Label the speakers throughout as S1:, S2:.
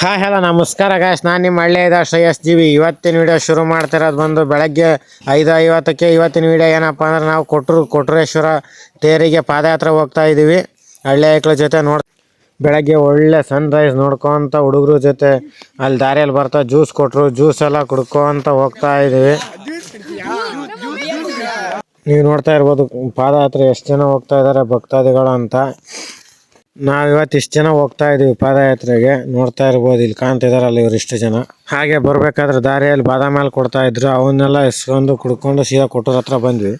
S1: Hi, hello, ನಮಸ್ಕಾರ guys ನಾನು ನಿಮ್ಮ ಹಳ್ಳಿ ಇದ್ದ ಶ್ರೇಯಸ್ ಜೀವಿ ಇವತ್ತಿನ ವಿಡಿಯೋ ಶುರು ಮಾಡ್ತಿರೋದು ಬಂದು ಬೆಳಗ್ಗೆ ಐದು ಐವತ್ತಕ್ಕೆ ಇವತ್ತಿನ ವಿಡಿಯೋ ಏನಪ್ಪ ಅಂದ್ರೆ ನಾವು ಕೊಟ್ಟರು ಕೊಟ್ರೇಶ್ವರ ತೇರಿಗೆ ಪಾದಯಾತ್ರೆ ಹೋಗ್ತಾ ಇದ್ದೀವಿ ಹಳ್ಳಿ ಐಕ್ಳ ಜೊತೆ ನೋಡ್ ಬೆಳಗ್ಗೆ ಒಳ್ಳೆ ಸನ್ ರೈಸ್ ನೋಡ್ಕೊಂತ ಹುಡುಗರು ಜೊತೆ ಅಲ್ಲಿ ದಾರಿಯಲ್ಲಿ ಬರ್ತಾ ಜ್ಯೂಸ್ ಕೊಟ್ರು. ಜ್ಯೂಸ್ ಎಲ್ಲ ಕುಡ್ಕೊಂತ ಹೋಗ್ತಾ ಇದ್ದೀವಿ ನೀವು ನೋಡ್ತಾ ಇರ್ಬೋದು ಪಾದಯಾತ್ರೆ ಎಷ್ಟು ಜನ ಹೋಗ್ತಾ ಇದ್ದಾರೆ ಭಕ್ತಾದಿಗಳು ಅಂತ. ನಾವ್ ಇವತ್ತು ಇಷ್ಟ ಜನ ಹೋಗ್ತಾ ಇದೀವಿ ಪಾದಯಾತ್ರೆಗೆ. ನೋಡ್ತಾ ಇರ್ಬೋದು, ಇಲ್ಲಿ ಕಾಣ್ತಿದಾರಲ್ಲ ಇವ್ರು ಇಷ್ಟು ಜನ. ಹಾಗೆ ಬರ್ಬೇಕಾದ್ರೆ ದಾರಿಯಲ್ಲಿ ಬಾದಾಮಿ ಕೊಡ್ತಾ ಇದ್ರು. ಅವನ್ನೆಲ್ಲ ಎಸ್ಕೊಂಡು ಕುಡ್ಕೊಂಡು ಸೀದಾ ಕೊಟ್ಟರ ಹತ್ರ ಬಂದ್ವಿ.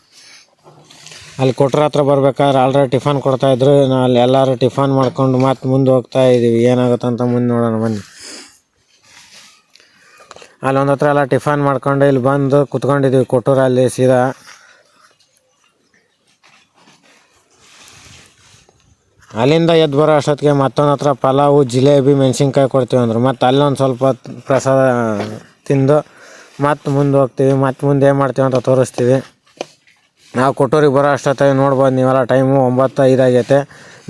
S1: ಅಲ್ಲಿ ಕೊಟ್ಟರ ಹತ್ರ ಬರ್ಬೇಕಾದ್ರೆ ಆಲ್ರೆಡಿ ಟಿಫನ್ ಕೊಡ್ತಾ ಇದ್ರು. ನಾವು ಅಲ್ಲಿ ಎಲ್ಲರೂ ಟಿಫನ್ ಮಾಡ್ಕೊಂಡು ಮತ್ತೆ ಮುಂದೆ ಹೋಗ್ತಾ ಇದೀವಿ. ಏನಾಗುತ್ತೆ ಅಂತ ಮುಂದೆ ನೋಡೋಣ, ಬನ್ನಿ. ಅಲ್ಲಿ ಒಂದ್ ಹತ್ರ ಎಲ್ಲ ಟಿಫನ್ ಮಾಡ್ಕೊಂಡು ಇಲ್ಲಿ ಬಂದು ಕುತ್ಕೊಂಡಿದ್ದೀವಿ ಕೊಟ್ಟೂರಲ್ಲಿ ಸೀದಾ. ಅಲ್ಲಿಂದ ಎದ್ದು ಬರೋ ಅಷ್ಟೊತ್ತಿಗೆ ಮತ್ತೊಂದು ಹತ್ರ ಪಲಾವು, ಜಿಲೇಬಿ, ಮೆಣಸಿನ್ಕಾಯಿ ಕೊಡ್ತೀವಿ ಅಂದರು. ಮತ್ತು ಅಲ್ಲೊಂದು ಸ್ವಲ್ಪ ಪ್ರಸಾದ ತಿಂದು ಮತ್ತೆ ಮುಂದೆ ಹೋಗ್ತೀವಿ. ಮತ್ತೆ ಮುಂದೆ ಏನು ಮಾಡ್ತೀವಿ ಅಂತ ತೋರಿಸ್ತೀವಿ. ನಾವು ಕೊಟ್ಟೂರಿಗೆ ಬರೋ ಅಷ್ಟೊತ್ತಿಗೆ ನೋಡ್ಬೋದು ನೀವೆಲ್ಲ ಟೈಮು ಒಂಬತ್ತು ಐದಾಗೈತೆ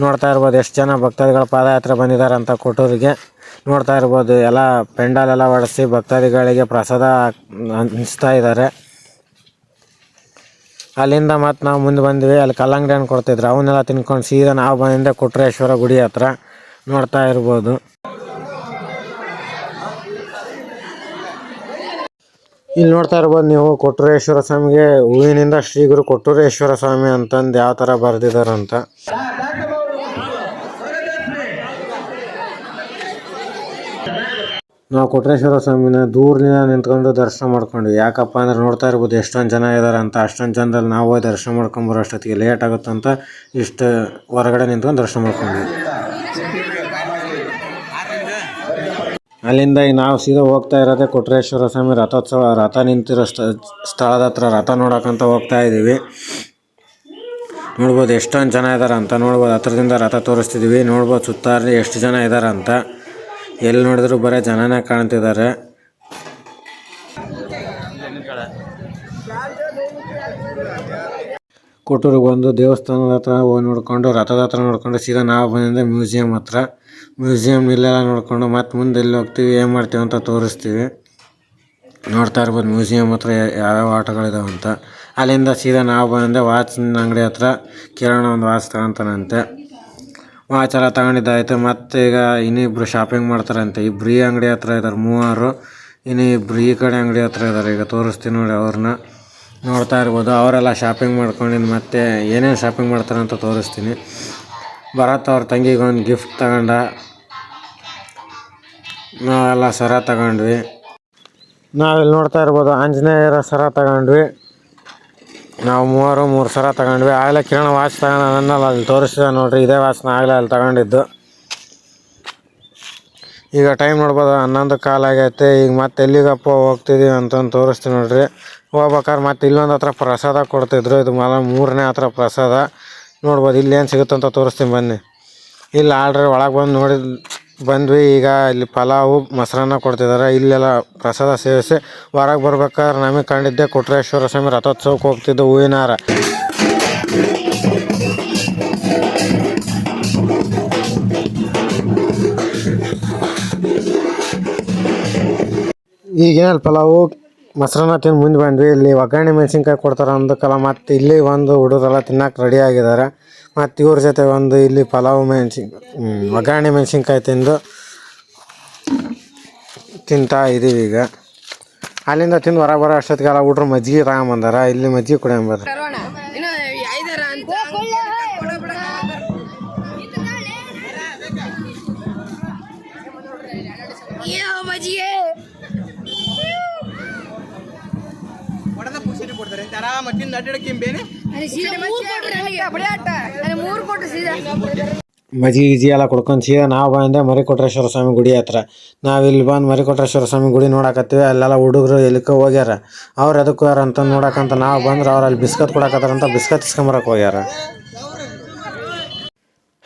S1: ನೋಡ್ತಾ ಇರ್ಬೋದು ಎಷ್ಟು ಜನ ಭಕ್ತಾದಿಗಳ ಪಾದಯಾತ್ರೆ ಬಂದಿದ್ದಾರೆ ಅಂತ ಕೊಟ್ಟೂರಿಗೆ. ನೋಡ್ತಾ ಇರ್ಬೋದು. ಎಲ್ಲ ಪೆಂಡಾಲೆಲ್ಲ ಹೊಡೆಸಿ ಭಕ್ತಾದಿಗಳಿಗೆ ಪ್ರಸಾದ ಹಂಚ್ತಾ ಇದ್ದಾರೆ ಅಲ್ಲಿಂದ ಮತ್ತೆ ನಾವು ಮುಂದೆ ಬಂದ್ವಿ, ಅಲ್ಲಿ ಕಲ್ಲಂಗಡಿ ಹಣ್ಣು ಕೊಡ್ತಿದ್ರು. ಅವನ್ನೆಲ್ಲ ತಿನ್ಕೊಂಡು ಸೀದಾ ನಾವು ಬಂದಿಂದ ಕೊಟ್ರೇಶ್ವರ ಗುಡಿ ಹತ್ರ ನೋಡ್ತಾ ಇರ್ಬೋದು. ಇಲ್ಲಿ ನೋಡ್ತಾ ಇರ್ಬೋದು ನೀವು ಕೊಟ್ಟೂರೇಶ್ವರ ಸ್ವಾಮಿಗೆ, ಹೂವಿನಿಂದ ಶ್ರೀ ಗುರು ಕೊಟ್ಟೂರೇಶ್ವರ ಸ್ವಾಮಿ ಅಂತಂದು ಯಾವ ಥರ ಬರೆದಿದ್ದಾರಂತ ನಾವು ಕೊಟ್ರೇಶ್ವರ ಸ್ವಾಮಿನ ದೂರದಿಂದ ನಿಂತ್ಕೊಂಡು ದರ್ಶನ ಮಾಡ್ಕೊಂಡ್ವಿ ಯಾಕಪ್ಪ ಅಂದ್ರೆ ನೋಡ್ತಾ ಇರ್ಬೋದು ಎಷ್ಟೊಂದು ಜನ ಇದ್ದಾರೆ ಅಂತ, ಅಷ್ಟೊಂದು ಜನದಲ್ಲಿ ನಾವು ಹೋಗಿ ದರ್ಶನ ಮಾಡ್ಕೊಂಬರೋ ಅಷ್ಟೊತ್ತಿಗೆ ಲೇಟ್ ಆಗುತ್ತಂತ ಇಷ್ಟು ಹೊರಗಡೆ ನಿಂತ್ಕೊಂಡು ದರ್ಶನ ಮಾಡ್ಕೊಂಡ್ವಿ. ಅಲ್ಲಿಂದ ನಾವು ಸೀದಾ ಹೋಗ್ತಾ ಇರೋದೇ ಕೊಟ್ರೇಶ್ವರ ಸ್ವಾಮಿ ರಥೋತ್ಸವ, ರಥ ನಿಂತಿರೋ ಸ್ಥ ಸ್ಥಳದ ಹತ್ರ ರಥ ನೋಡೋಕ್ಕಂತ ಹೋಗ್ತಾ ಇದ್ದೀವಿ. ನೋಡ್ಬೋದು ಎಷ್ಟೊಂದು ಜನ ಇದ್ದಾರೆ ಅಂತ, ನೋಡ್ಬೋದು ಹತ್ರದಿಂದ ರಥ ತೋರಿಸ್ತಿದ್ದೀವಿ, ನೋಡ್ಬೋದು ಸುತ್ತಾರಿ ಎಷ್ಟು ಜನ ಇದ್ದಾರೆ ಅಂತ. ಎಲ್ಲಿ ನೋಡಿದ್ರು ಬರೀ ಜನನೇ ಕಾಣ್ತಿದ್ದಾರೆ. ಕೊಟ್ಟೂರಿಗೆ ಬಂದು ದೇವಸ್ಥಾನದ ಹತ್ರ ಹೋಗಿ ನೋಡಿಕೊಂಡು, ರಥದ ಹತ್ರ ನೋಡಿಕೊಂಡು ಸೀದಾ ನಾವು ಬಂದಿದ್ದೆ ಮ್ಯೂಸಿಯಂ ಹತ್ರ. ಮ್ಯೂಸಿಯಂ ಇಲ್ಲೆಲ್ಲ ನೋಡಿಕೊಂಡು ಮತ್ತೆ ಮುಂದೆ ಎಲ್ಲಿ ಹೋಗ್ತೀವಿ, ಏನು ಮಾಡ್ತೀವಿ ಅಂತ ತೋರಿಸ್ತೀವಿ. ನೋಡ್ತಾ ಇರ್ಬೋದು ಮ್ಯೂಸಿಯಂ ಹತ್ರ ಯಾವ್ಯಾವ ಆಟಗಳಿದಾವೆ ಅಂತ. ಅಲ್ಲಿಂದ ಸೀದಾ ನಾವು ಬಂದೆ ವಾಚಿನ ಅಂಗಡಿ ಹತ್ರ. ಕಿರಣ ಒಂದು ವಾಚ್ ತಗೊಂತಾನಂತೆ. ವಾಚ್ ಎಲ್ಲ ತಗೊಂಡಿದ್ದಾಯ್ತು ಮತ್ತೆ ಈಗ ಇನ್ನಿಬ್ರು ಶಾಪಿಂಗ್ ಮಾಡ್ತಾರಂತೆ. ಇಬ್ರು ಈ ಅಂಗಡಿ ಹತ್ರ ಇದ್ದಾರೆ ಮೂವರು. ಇನ್ನು ಇಬ್ರು ಈ ಕಡೆ ಅಂಗಡಿ ಹತ್ರ ಇದ್ದಾರೆ ಈಗ ತೋರಿಸ್ತೀನಿ ನೋಡಿ ಅವ್ರನ್ನ. ನೋಡ್ತಾ ಇರ್ಬೋದು. ಅವರೆಲ್ಲ ಶಾಪಿಂಗ್ ಮಾಡ್ಕೊಂಡಿದ್ದು ಮತ್ತೆ ಏನೇನು ಶಾಪಿಂಗ್ ಮಾಡ್ತಾರೆ ಅಂತ ತೋರಿಸ್ತೀನಿ. ಭರತ್ ಅವ್ರ ತಂಗಿಗೆ ಒಂದು ಗಿಫ್ಟ್ ತಗೊಂಡ. ನಾವೆಲ್ಲ ಸರ ತಗೊಂಡ್ವಿ. ನಾವಿಲ್ಲಿ ನೋಡ್ತಾ ಇರ್ಬೋದು, ಆಂಜನೇಯರ ಸರ ತಗೊಂಡ್ವಿ. ನಾವು ಮೂವರು, ಮೂರು ಸಲ ತಗೊಂಡ್ವಿ. ಆಗಲೇ ಕಿರಣ ವಾಚ್ ತಗೊಂಡ ನನ್ನಲ್ಲಿ ಅಲ್ಲಿ ತೋರಿಸಿದ ನೋಡ್ರಿ, ಇದೇ ವಾಚ್ನ ಆಗಲೇ ಅಲ್ಲಿ ತಗೊಂಡಿದ್ದು. ಈಗ ಟೈಮ್ ನೋಡ್ಬೋದು, ಹನ್ನೊಂದು ಕಾಲ ಆಗೈತೆ. ಈಗ ಮತ್ತೆ ಎಲ್ಲಿಗಪ್ಪ ಹೋಗ್ತಿದ್ದೀವಿ ಅಂತಂದು ತೋರಿಸ್ತೀನಿ ನೋಡ್ರಿ. ಹೋಗ್ಬೇಕಾದ್ರೆ ಮತ್ತೆ ಇಲ್ಲೊಂದು ಹತ್ರ ಪ್ರಸಾದ ಕೊಡ್ತಿದ್ರು. ಇದು ಮಲ ಮೂರನೇ ಹತ್ರ ಪ್ರಸಾದ. ನೋಡ್ಬೋದು ಇಲ್ಲಿ ಏನು ಸಿಗುತ್ತಂತ ತೋರಿಸ್ತೀನಿ ಬನ್ನಿ. ಇಲ್ಲಿ ಆಡ್ರಿ ಒಳಗೆ ಬಂದು ನೋಡಿ ಬಂದ್ವಿ, ಈಗ ಇಲ್ಲಿ ಪಲಾವು, ಮೊಸರನ್ನ ಕೊಡ್ತಿದ್ದಾರೆ ಇಲ್ಲೆಲ್ಲ ಪ್ರಸಾದ ಸೇವಿಸಿ ಹೊರಗೆ ಬರ್ಬೇಕಾದ್ರೆ ನಮಗೆ ಕಂಡಿದ್ದೆ ಕೊಟ್ರೇಶ್ವರ ಸ್ವಾಮಿ ರಥೋತ್ಸವಕ್ಕೆ ಹೋಗ್ತಿದ್ದೆ ಹೂವಿನಾರ. ಈಗೇನಲ್ಲಿ ಪಲಾವು ಮೊಸರನ್ನ ತಿಂದು ಮುಂದೆ ಬಂದ್ವಿ. ಇಲ್ಲಿ ಒಗ್ಗರಣೆ ಮೆಣಸಿನ್ಕಾಯಿ ಕೊಡ್ತಾರೆ ಅಂದಕ್ಕೆಲ್ಲ ಮತ್ತು ಇಲ್ಲಿ ಒಂದು ಹುಡುಗರೆಲ್ಲ ತಿನ್ನಕ್ಕೆ ರೆಡಿ ಆಗಿದ್ದಾರೆ ಮತ್ತು ಇವ್ರ ಜೊತೆ ಒಂದು ಇಲ್ಲಿ ಪಲಾವು ಮೆಣಸಿನ್ ಒಗ್ಗರಣೆ ಮೆಣಸಿನ್ಕಾಯಿ ತಿಂದು ತಿಂತಾ ಇದ್ದೀವಿ ಈಗ. ಅಲ್ಲಿಂದ ತಿಂದು ಹೊರಗೆ ಬರೋ ಅಷ್ಟೊತ್ತಿಗೆಲ್ಲ ಹುಡ್ರು ಮಜ್ಜಿಗೆ ತಗೊಂಬಂದಾರ ಇಲ್ಲಿ ಮಜ್ಜಿಗೆ ಕುಡಿಯಂಬಾರ
S2: ಮೂರು ಕೊಟ್ರು ಸೀದಾ.
S1: ಮಜ್ಜಿಗೆ ಗಿಜ್ಜಿ ಎಲ್ಲ ಕುಡ್ಕೊಂಡು ಸೀದಾ ನಾವು ಬಂದೆ ಮರಿಕೊಟ್ರೇಶ್ವರ ಸ್ವಾಮಿ ಗುಡಿ ಹತ್ರ. ನಾವು ಇಲ್ಲಿ ಬಂದು ಮರಿಕೊಟ್ರೇಶ್ವರ ಸ್ವಾಮಿ ಗುಡಿ ನೋಡಕತ್ತೀವಿ ಅಲ್ಲೆಲ್ಲ ಹುಡುಗರು ಎಲ್ಲಿಕ ಹೋಗ್ಯಾರ. ಅವ್ರು ಎದಕ್ಕೆ ಹೋಗ್ಯಾರ ಅಂತ ನೋಡಕಂತ ನಾವು ಬಂದ್ರೆ ಅವ್ರು ಅಲ್ಲಿ ಬಿಸ್ಕತ್ ಕೊಡಕತ್ತಾರಂತ ಬಿಸ್ಕತ್ ಇಸ್ಕೊಂಬರಕ್ಕೆ ಹೋಗ್ಯಾರ.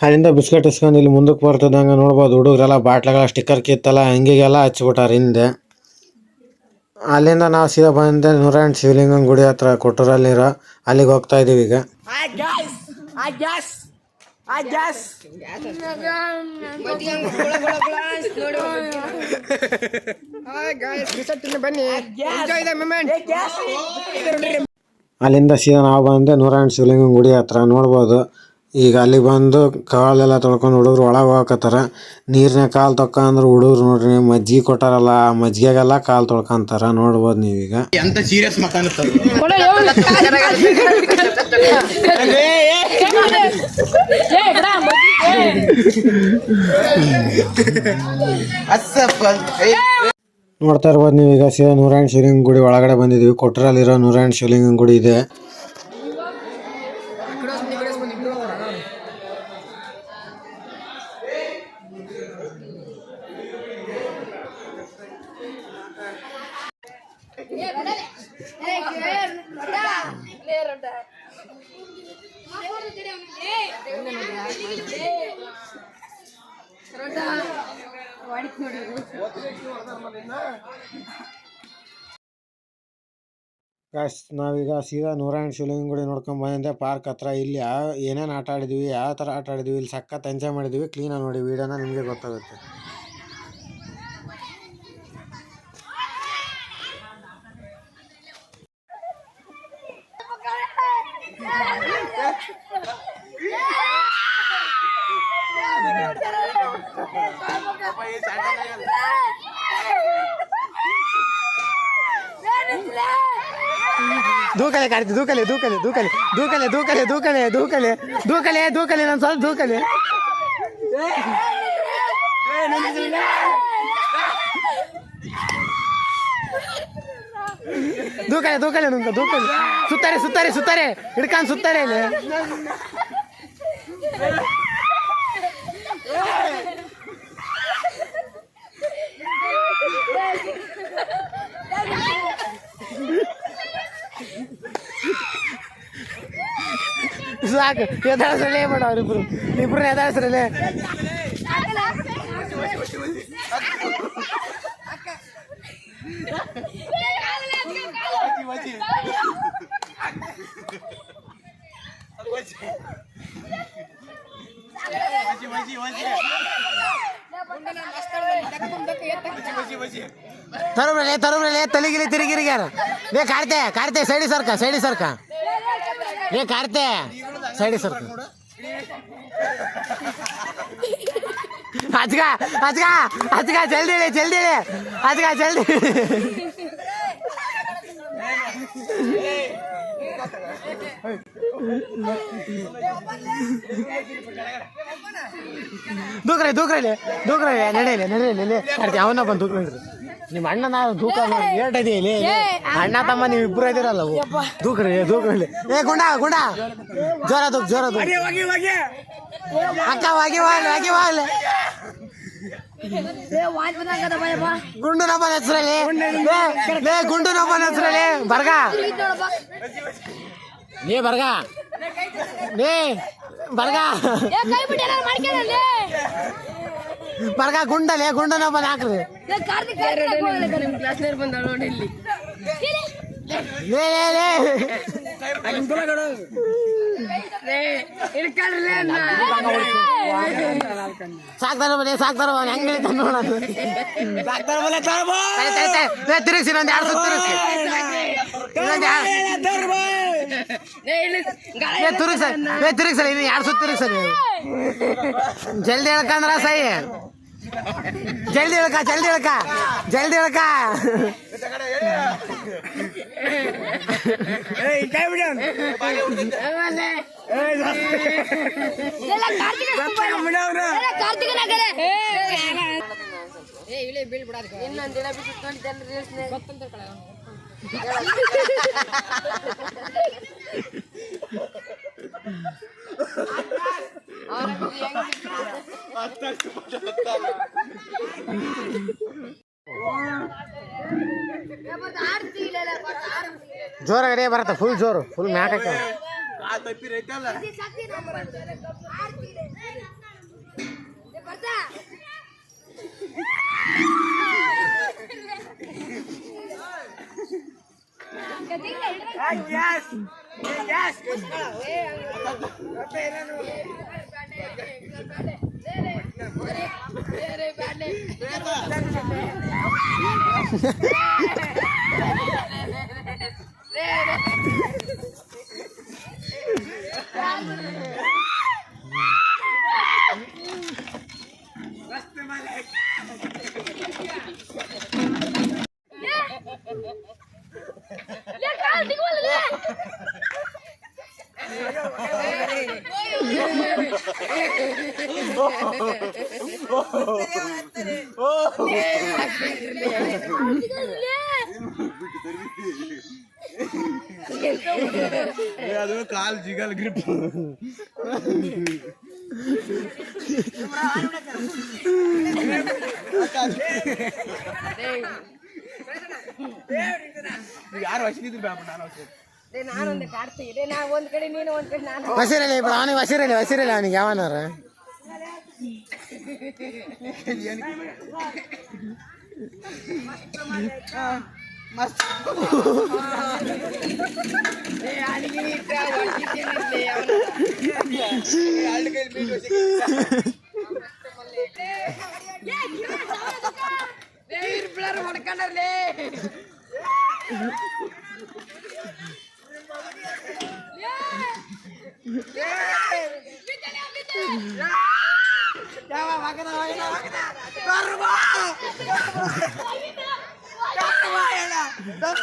S1: ಅಲ್ಲಿಂದ ಬಿಸ್ಕಟ್ ಇಸ್ಕೊಂಡು ಇಲ್ಲಿ ಮುಂದಕ್ಕೆ ಬರ್ತದಂಗೆ ನೋಡ್ಬೋದು ಹುಡುಗರೆಲ್ಲ ಬಾಟ್ಲಗಳ ಸ್ಟಿಕ್ಕರ್ ಕಿತ್ತಲ್ಲ ಹಂಗಿಗೆಲ್ಲ ಹಚ್ಬಿಟ್ಟಾರ ಹಿಂದೆ. ಅಲ್ಲಿಂದ ನಾವು ಸೀದಾ ಬಂದೆ ನೂರಾಯಣ್ ಶಿವಲಿಂಗನ ಗುಡಿ ಹತ್ರ ಕೊಟ್ಟೂರಲ್ಲಿರೋ ಅಲ್ಲಿಗೆ ಹೋಗ್ತಾ ಇದೀವಿ ಈಗ.
S3: ಅಲ್ಲಿಂದ ಸೀದಾ ನಾವು ಬಂದೆ ನೂರಾಯಣ ಶಿವಲಿಂಗನ ಗುಡಿ ಹತ್ರ, ನೋಡ್ಬೋದು. ಈಗ ಅಲ್ಲಿ ಬಂದು ಕಾಲೆಲ್ಲ ತೊಳ್ಕೊಂಡು ಹುಡುಗರು ಒಳಗೆ ಹೋಗಕತ್ತಾರ. ನೀರಿನ ಕಾಲು ತೊಕ್ಕಂದ್ರೆ ಹುಡುಗರು ನೋಡ್ರಿ ಮಜ್ಜಿಗೆ ಕೊಟ್ಟಾರಲ್ಲ ಆ ಮಜ್ಜಿಗೆಲ್ಲ ಕಾಲು ತೊಳ್ಕೊಂತಾರ ನೋಡ್ಬೋದು ನೀವೀಗ.
S4: ಎಂತ ಸೀರಿಯಸ್
S3: ನೋಡ್ತಾ ಇರ್ಬೋದು ನೀವೀಗ ಸೀದಾ ನೂರಾಯಣ್ ಶಿವಲಿಂಗ ಗುಡಿ ಒಳಗಡೆ ಬಂದಿದ್ದೀವಿ ಕೊಟ್ರಲ್ಲಿರೋ ನೂರಾಯಣ್ ಶಿವಲಿಂಗ ಗುಡಿ ಇದೆ. ಸೀದಾ ನೂರಾಯಣ ಶಿವಲಿಂಗನ ಗುಡಿ ನೋಡ್ಕೊಂಡು ಬಂದಿದ್ದೆ ಪಾರ್ಕ್ ಹತ್ರ ಇಲ್ಲಿ ಯಾವ ಏನೇನು ಆಟ ಆಡಿದ್ವಿ, ಯಾವ ಥರ ಆಟ ಆಡಿದ್ವಿ, ಇಲ್ಲಿ ಸಖತ್ ಎಂಜಾಯ್ ಮಾಡಿದ್ವಿ ಕ್ಲೀನಾಗಿ ನೋಡಿ ವೀಡಿಯೋನ ನಿಮಗೆ ಗೊತ್ತಾಗುತ್ತೆ.
S1: దూకలే కాడి దూకలే దూకలే దూకలే దూకలే దూకలే దూకలే దూకలే దూకలే దూకలే నన్ను సార్ దూకలే దూకలే దూకలే నువ్వు దూకలే సుత్తారే సుత్తారే సుత్తారే ఇడకాన్ సుత్తారే ಸಾಕು ಎದಾಸರಲ್ಲೇ ಬೇಡ ಅವ್ರಿಬ್ರು. ಇಬ್ರು ಎದಾಸರಲ್ಲೇ ತರುಬ್ರಲೆ ತರುಬ್ರಲೆ ತಲೆಗಿಲಿ ತಿರುಗಿರಿಗ್ಯಾರ ಏ, ಕಾರ್ತೆ ಕಾರ್ತೆ, ಸೈಡಿ ಸರ್ಕ ಸೈಡಿ ಸರ್ಕ. ಏ, ಕಾರ್ತೆ. Side sir. आज का? आज का? आज का? जल्दी ले जल्दी ले आज का? जल्दी. दुख रे दुख रे दुख ले. नडेले नडेले अरे त्यावर ना बंदूक दुख ನಿಮ್ಮ ಅಣ್ಣ ನಾವು ದೂಕ ಇಲ್ಲಿ ಅಣ್ಣ ತಮ್ಮ ನೀವು ಇಬ್ರು ಇದೀರಲ್ಲ ದೂಕ್ರಿ ದೂಕ್ರಿ ಏ ಗುಂಡ ಗುಂಡ. ಜೋರ ದೂಕ್ ಜೋರ ದೂಕ್ ಅಕ್ಕ ವಾಗಿ ವಾಲ್ ವಾಗಿ ವಾಲ್ ಗುಂಡು ನಮ್ಮನ ಹೆಸರಲ್ಲಿ. ಗುಂಡು ನಮ್ಮನ ಹೆಸರಲ್ಲಿ. ಬರ್ಗ. ನೀ ಬರ್ಗ. ನೀ ಬರ್ಗ. ಬರ್ಗ ಗುಂಡಲೇ ಗುಂಡನ ಬಂದು ಹಾಕ್ರಿ.
S2: ಕಾರ್ತಿಕ್ ಬಂದ ನೋಡಿ ಇಲ್ಲಿ.
S1: ಸಾಕ್ತಾರ ಬಲೆ ಸಾಕ್ತಾರ ಬಲೆ ಹೆಂಗ್ ನೋಡೋದು ತಡಿ. ಏ, ತಿರುಗ್ಸಿ ಇನ್ನೊಂದ್ ಎರಡು ತಿರುಗಿಸಿ ತಿರುಗ್ಸಿ ಇನ್ನೊಂದ್ ಎರಡು- ಏ ತಿರುಗ್ಸ ಏ ತಿರುಗ್ಸಲ್ಲ ಇನ್ನು ಎರಡು ಸುತ್ತಿರಿ ಸರಿ ಜಲ್ದಿ ಹೇಳ್ಕಂದ್ರ ಸೈ ಜಲ್ದಿ ಹೇಳ್ಕ ಜಲ್ದಿ ಹೇಳ್ಕ ಜಲ್ದಿ ಹೇಳ್ಕ
S2: ஏய் டைவிடன் ஏய் இல்ல கார்த்திக் நகர் முன்னாடி இல்ல ಜೋರ
S1: ಗಡಿಯ ಬರತ್ತ ಫುಲ್ ಜೋರು ಫುಲ್ ಮ್ಯಾಕ್
S2: ಹಾಕ Yeah.
S4: ಅದು ಕಾಲ್ ಜಿಗಲ್ ಗ್ರಿಪ್ ಯಾರು ಹಸಿದ್ರು ಬ್ಯಾಪ ನಾನು
S2: ನಾನೊಂದು ಕಾಡ್ತೀನಿ ನಾ ಒಂದ್ ಕಡೆ ನೀನು ಒಂದ್ ಕಡೆ ನಾನು
S4: ಹಸಿರಲಿ ಇಬ್ರು ಅವನಿಗೆ ಹಸಿರಲಿ ಹಸಿರಲಿ ಅವನಿಗೆ ಯಾವನಾರ
S2: Ya va, va, que no, va, que no, va, que no. ¡Barba!
S1: That's,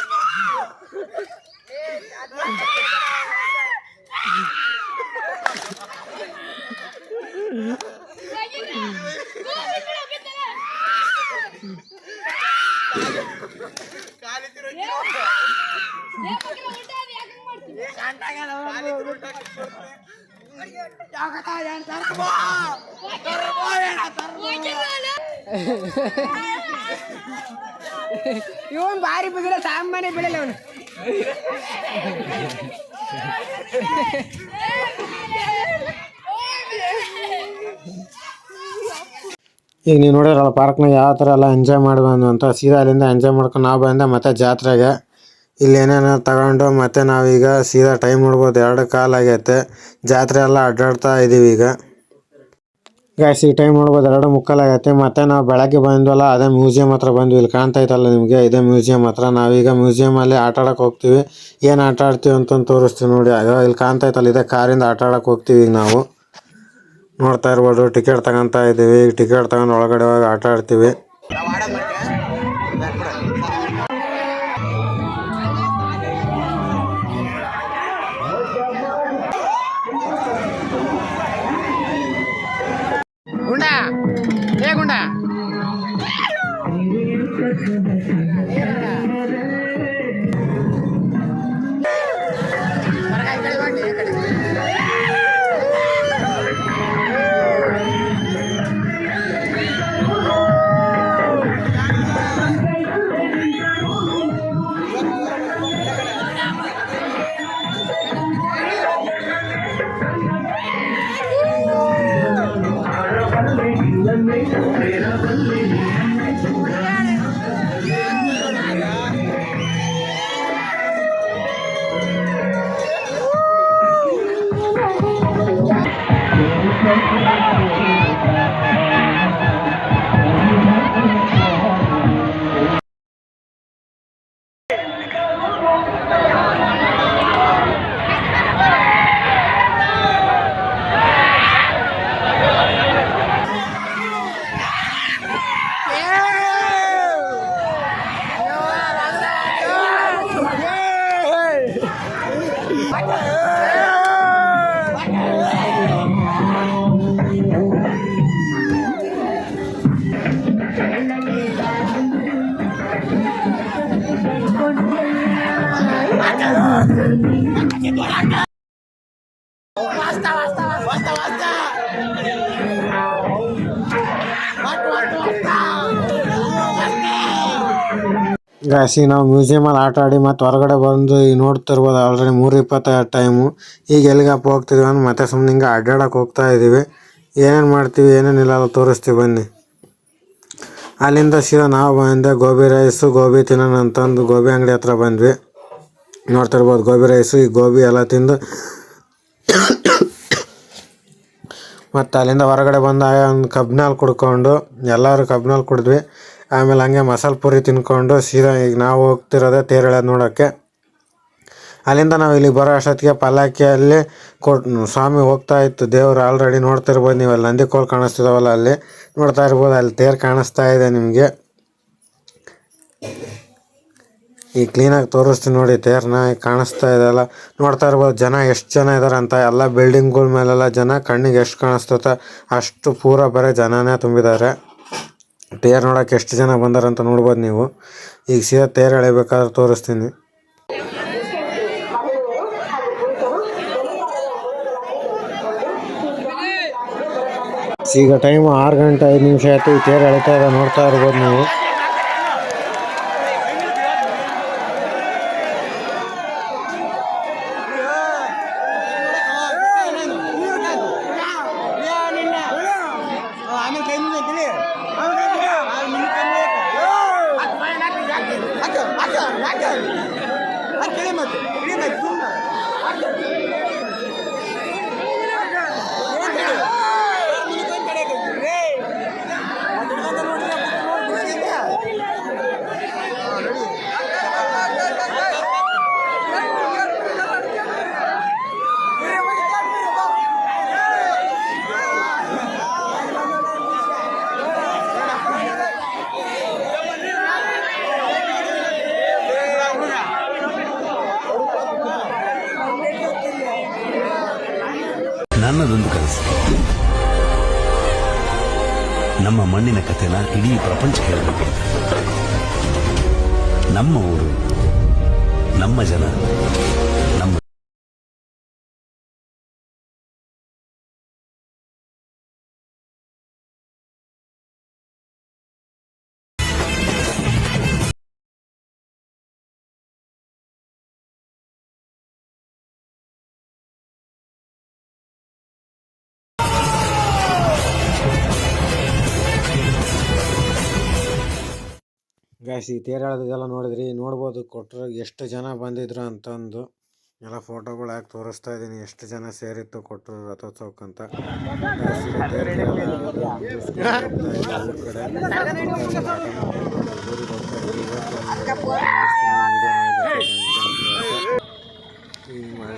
S1: ಈಗ ನೀವು ನೋಡಿರಲ್ಲ ಪಾರ್ಕ್ನಾಗ ಯಾವ ಥರ ಎಲ್ಲ ಎಂಜಾಯ್ ಮಾಡಿ ಅಂತ. ಸೀದಾ ಅಲ್ಲಿಂದ ಎಂಜಾಯ್ ಮಾಡ್ಕೊಂಡು ನಾವು ಬಂದೆ ಮತ್ತೆ ಜಾತ್ರೆಗೆ. ಇಲ್ಲಿ ಏನೇನೋ ತಗೊಂಡು ಮತ್ತೆ ನಾವೀಗ ಸೀದಾ ಟೈಮ್ ನೋಡ್ಬೋದು. ಎರಡು ಕಾಲಾಗೈತೆ ಜಾತ್ರೆ ಎಲ್ಲ ಅಡ್ಡಾಡ್ತಾ ಇದ್ದೀವಿ ಈಗ. ಗಾಯ್ಸ್ ಈ ಟೈಮ್ ನೋಡ್ಬೋದು, ಎರಡು ಮುಕ್ಕಾಲ್ ಆಗೈತೆ. ಮತ್ತೆ ನಾವು ಬೆಳಗ್ಗೆ ಬಂದ್ವಲ್ಲ, ಅದೇ ಮ್ಯೂಸಿಯಂ ಹತ್ರ ಬಂದ್ವಿ. ಇಲ್ಲಿ ಕಾಣ್ತಾ ಇತ್ತಲ್ಲ ನಿಮಗೆ? ಇದೇ ಮ್ಯೂಸಿಯಂ ಹತ್ರ. ನಾವೀಗ ಮ್ಯೂಸಿಯಮಲ್ಲಿ ಆಟ ಆಡಕ್ಕೆ ಹೋಗ್ತೀವಿ. ಏನು ಆಟ ಆಡ್ತೀವಿ ಅಂತ ತೋರಿಸ್ತೀವಿ ನೋಡಿ. ಆಗ ಇಲ್ಲಿ ಕಾಣ್ತಾ ಇತ್ತಲ್ಲ ಇದೇ ಕಾರಿಂದ ಆಟ ಆಡಕ್ಕೆ ಹೋಗ್ತೀವಿ ಈಗ ನಾವು. ನೋಡ್ತಾ ಇರ್ಬೋದು ಟಿಕೆಟ್ ತಗೊಂತ ಇದ್ದೀವಿ ಟಿಕೆಟ್ ತಗೊಂಡು ಒಳಗಡೆ ಹೋಗಿ ಆಟ ಆಡ್ತೀವಿ. ಗಾಸಿ ನಾವು ಮ್ಯೂಸಿಯಮಲ್ಲಿ ಆಟ ಆಡಿ ಮತ್ತೆ ಹೊರಗಡೆ ಬಂದು ಈಗ ನೋಡ್ತಿರ್ಬೋದು ಆಲ್ರೆಡಿ ಮೂರು ಇಪ್ಪತ್ತೈದು ಟೈಮು ಈಗ ಎಲ್ಲಿಗಪ್ಪ ಹೋಗ್ತಿದ್ವಿ ಅಂದ್ರೆ ಮತ್ತೆ ಸುಮ್ಮನೆ ಹಿಂಗೆ ಅಡ್ಡಾಡಕ್ಕೆ ಹೋಗ್ತಾ ಇದ್ದೀವಿ. ಏನೇನು ಮಾಡ್ತೀವಿ ಏನೇನಿಲ್ಲ ಅದು ತೋರಿಸ್ತೀವಿ ಬನ್ನಿ. ಅಲ್ಲಿಂದ ಸೀದಾ ನಾವು ಬಂದೆ, ಗೋಬಿ ರೈಸು ಗೋಬಿ ತಿನ್ನೋಣ ಅಂತಂದು ಗೋಬಿ ಅಂಗಡಿ ಹತ್ರ ಬಂದ್ವಿ. ನೋಡ್ತಿರ್ಬೋದು ಗೋಬಿ ರೈಸು ಈ ಗೋಬಿ ಎಲ್ಲ ತಿಂದು ಮತ್ತು ಅಲ್ಲಿಂದ ಹೊರಗಡೆ ಬಂದಾಗ ಒಂದು ಕಬ್ಬಿನಾಲ್ ಕುಡ್ಕೊಂಡು ಎಲ್ಲರೂ ಕಬ್ಬಿನಾಲ್ ಕುಡಿದ್ವಿ. ಆಮೇಲೆ ಹಂಗೆ ಮಸಾಲೆ ಪುರಿ ತಿನ್ಕೊಂಡು ಸೀದಾ ಈಗ ನಾವು ಹೋಗ್ತಿರೋದೇ ತೇರಳೆ ನೋಡೋಕ್ಕೆ. ಅಲ್ಲಿಂದ ನಾವು ಇಲ್ಲಿಗೆ ಬರೋ ಅಷ್ಟೊತ್ತಿಗೆ ಪಲ್ಲಕ್ಕಿಯಲ್ಲಿ ಕೊಟ್ ಸ್ವಾಮಿ ಹೋಗ್ತಾ ಇತ್ತು. ದೇವರು ಆಲ್ರೆಡಿ ನೋಡ್ತಿರ್ಬೋದು ನೀವು ಅಲ್ಲಿ ನಂದಿ ಕೋಲ್ ಕಾಣಿಸ್ತಿದಾವಲ್ಲ ಅಲ್ಲಿ. ನೋಡ್ತಾ ಇರ್ಬೋದು, ಅಲ್ಲಿ ತೇರು ಕಾಣಿಸ್ತಾ ಇದೆ ನಿಮಗೆ. ಈ ಕ್ಲೀನಾಗಿ ತೋರಿಸ್ತೀನಿ ನೋಡಿ ತೇರನ್ನ ಕಾಣಿಸ್ತಾ ಇದೆಲ್ಲ ನೋಡ್ತಾ ಇರ್ಬೋದು, ಜನ ಎಷ್ಟು ಜನ ಇದ್ದಾರೆ ಅಂತ. ಎಲ್ಲ ಬಿಲ್ಡಿಂಗ್ಗಳ ಮೇಲೆಲ್ಲ ಜನ ಕಣ್ಣಿಗೆ ಎಷ್ಟು ಕಾಣಿಸ್ತತ ಅಷ್ಟು ಪೂರ ಬರೀ ಜನನೇ ತುಂಬಿದ್ದಾರೆ. ತೇರು ನೋಡೋಕೆ ಎಷ್ಟು ಜನ ಬಂದಾರಂತ ನೋಡ್ಬೋದು ನೀವು. ಈಗ ಸೀದಾ ತೇರು ಎಳಿಬೇಕಾದ್ರೆ ತೋರಿಸ್ತೀನಿ. ಈಗ ಟೈಮ್ ಆರು ಗಂಟೆ ಐದು ನಿಮಿಷ ಆಯ್ತು, ಈ ತೇರು ಎಳಿತಾ ಇದೆ ನೋಡ್ತಾ ಇರ್ಬೋದು ನೀವು
S4: ಆಮೇಲೆ ಕೈ ಮುಗಿತೀನಿ ಮತ್ತೆ ಇಳಿ ಮತ್ತೆ ಸುಮ್ಮನೆ
S5: ನನ್ನದೊಂದು ಕನಸು. ನಮ್ಮ ಮಣ್ಣಿನ ಕಥೆನ ಇಡೀ ಪ್ರಪಂಚ ಹೇಳಬೇಕು. ನಮ್ಮ ಊರು ನಮ್ಮ ಜನ ನಮ್ಮ
S1: ಗಾಯ್ಸ್ ಈ ತೇರಾಳದೆಲ್ಲ ನೋಡಿದ್ರಿ ನೋಡ್ಬೋದು ಕೊಟ್ಟರು ಎಷ್ಟು ಜನ ಬಂದಿದ್ರು ಅಂತಂದು. ಎಲ್ಲ ಫೋಟೋಗಳು ಹಾಕಿ ತೋರಿಸ್ತಾ ಇದ್ದೀನಿ ಎಷ್ಟು ಜನ ಸೇರಿತ್ತು ಕೊಟ್ಟರು ರಥೋತ್ಸವಕ್ಕೆ ಅಂತ. ಈ ಮಳೆ